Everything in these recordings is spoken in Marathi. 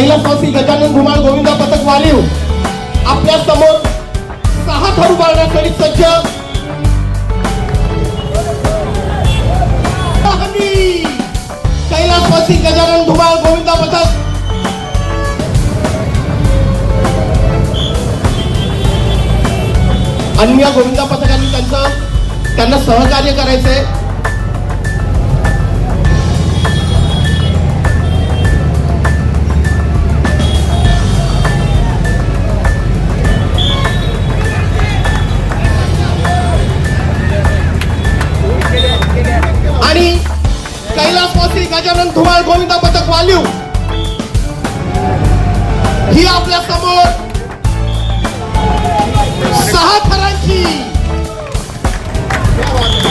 कैलासवासी गजानन धुमाळ गोविंदा पथक वालीव हो. आपल्यासमोर सहा थर उभारण्यासाठी सज्ज. हमी. कैलासवासी गजानन धुमाळ गोविंदा पथक. अन्य गोविंदा पथकांनी त्यांचं त्यांना सहकार्य करायचंय. गजानन धुमाळ गोविंदा पथक वालीव. ही आपल्यासमोर सहा थरांची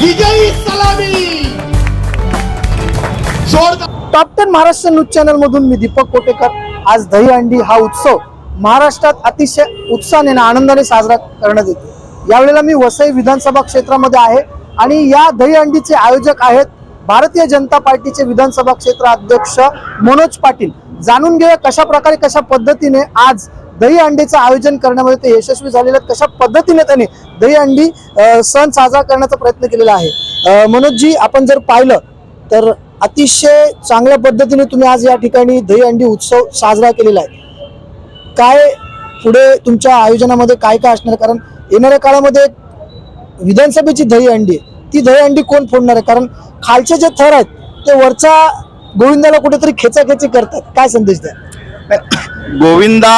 विजयी सलामी. Top ten Maharashtra news channel मधून मी दीपक कोटेकर. आज दहीहंडी हा उत्सव महाराष्ट्रात अतिशय उत्साहाने आणि आनंदाने साजरा करण्यात येतो. यावेळेला मी वसई विधानसभा क्षेत्रामध्ये आहे आणि या दहीहंडीचे आयोजक आहेत भारतीय जनता पार्टीचे विधानसभा क्षेत्र अध्यक्ष मनोज पाटील जाणून घेऊया कशा प्रकारे कशा पद्धतीने आज दहीहंडीचं आयोजन करण्यामध्ये ते यशस्वी झालेले आहेत कशा पद्धतीने त्यांनी दहीहंडी अंडी सण साजरा करण्याचा प्रयत्न केलेला आहे. मनोजजी आपण जर पाहिलं तर अतिशय चांगल्या पद्धतीने तुम्ही आज या ठिकाणी दहीहंडी उत्सव साजरा केलेला आहे. काय पुढे तुमच्या आयोजनामध्ये काय काय असणार? कारण येणाऱ्या काळामध्ये विधानसभेची दहीहंडी आहे. ती दहीहंडी कोण फोडणार आहे? कारण खालचे जे थर आहेत ते वरचा गोविंदाला कुठेतरी खेचाखेची करतात. काय संदेश द्या गोविंदा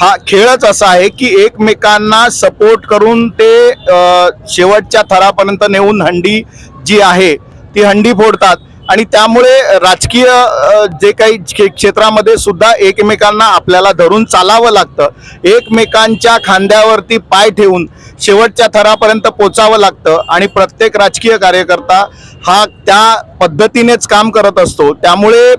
हा खेळच असा आहे की एकमेकांना सपोर्ट करून ते शेवटच्या थरापर्यंत नेऊन हंडी जी आहे ती हंडी फोडतात. आणि त्यामुळे राजकीय जे काही क्षेत्रामध्ये सुद्धा एकमेकांना आपल्याला धरून चालावं लागतं. एकमेकांच्या खांद्यावरती पाय ठेवून शेवटच्या थरापर्यंत पोचावं लागतं आणि प्रत्येक राजकीय कार्यकर्ता हा त्या पद्धतीनेच काम करत असतो. त्यामुळे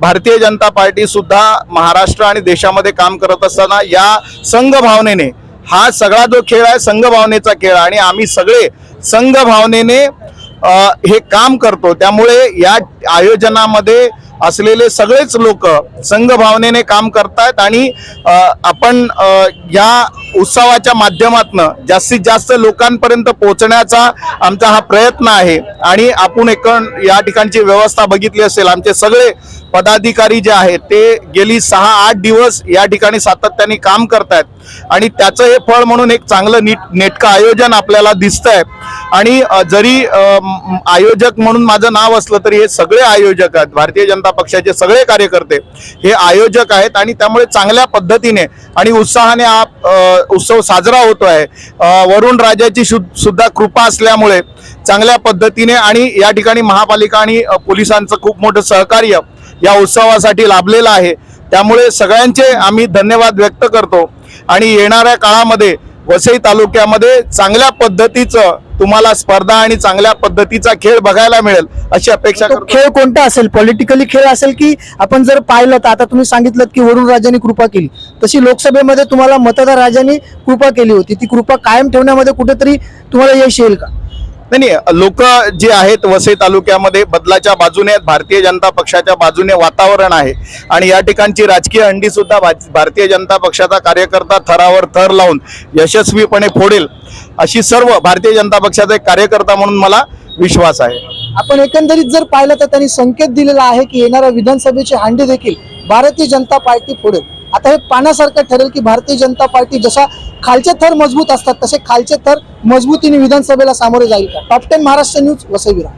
भारतीय जनता पार्टी सुद्धा महाराष्ट्र आणि देशामध्ये काम करत असताना या संघ भावनेने हा सगळा जो खेळ आहे संघ भावनेचा खेळ आणि आम्ही सगळे संघ भावनेने हे काम करतो. त्यामुळे या आयोजनामध्ये असलेले सगळेच लोक संघ भावनेने काम करतात आणि आपण या उत्सवाच्या माध्यमातनं जास्तीत जास्त लोकांपर्यंत पोहोचण्याचा आमचा हा प्रयत्न आहे. आणि आपण एक या ठिकाणची व्यवस्था बघितली असेल आमचे सगळे पदाधिकारी जे आहेत ते गेली सहा आठ दिवस या ठिकाणी सातत्याने काम करतायत. आणि त्याचं हे फळ म्हणून एक चांगलं नीट नेटकं आयोजन आपल्याला दिसतंय. आणि जरी आयोजक म्हणून माझं नाव असलं तरी हे सगळे आयोजक आहेत. भारतीय जनता पक्षाचे सगळे कार्यकर्ते हे आयोजक आहेत आणि त्यामुळे चांगल्या पद्धतीने आणि उत्साहाने हा उत्सव साजरा होतो आहे वरुण राजाची सुद्धा कृपा असल्यामुळे चांगल्या पद्धतीने आणि या ठिकाणी महापालिका आणि पोलिसांचं खूप मोठं सहकार्य या उत्सवासाठी लाभलेलं आहे. त्यामुळे सगळ्यांचे आम्ही धन्यवाद व्यक्त करतो. आणि येणाऱ्या काळामध्ये वसई तालुक्यामध्ये चांगल्या पद्धतीचं तुम्हाला स्पर्धा आणि चांगल्या पद्धतीचा खेळ बघायला मिळेल अशी अपेक्षा खेळ कोणता असेल? पॉलिटिकली खेळ असेल की आपण जर पाहिलं तर आता तुम्ही सांगितलं की वरुण राजांनी कृपा केली. तशी लोकसभेमध्ये तुम्हाला मतदार राजांनी कृपा केली होती. ती कृपा कायम ठेवण्यामध्ये कुठेतरी तुम्हाला यश येईल का? नाही लोक जे आहेत वसई तालुक्यामध्ये बदलाच्या बाजूने आहेत भारतीय जनता पक्षाच्या बाजूने वातावरण आहे. आणि या ठिकाणची राजकीय अंडी सुद्धा भारतीय जनता पक्षाचा कार्यकर्ता थरावर थर लावून यशस्वीपणे फोडेल अशी सर्व भारतीय जनता पक्षाचा एक कार्यकर्ता म्हणून मला विश्वास आहे. आपण एकंदरीत जर पाहिलं तर त्यांनी संकेत दिलेला आहे की येणाऱ्या विधानसभेची हांडी देखील भारतीय जनता पार्टी फोडेल. आता हे पाण्यासारखं ठरेल की भारतीय जनता पार्टी जसा खालचे थर मजबूत असतात तसे खालचे थर मजबूतीने विधानसभेला सामोरे जाईल का? Top ten Maharashtra news वसईविरा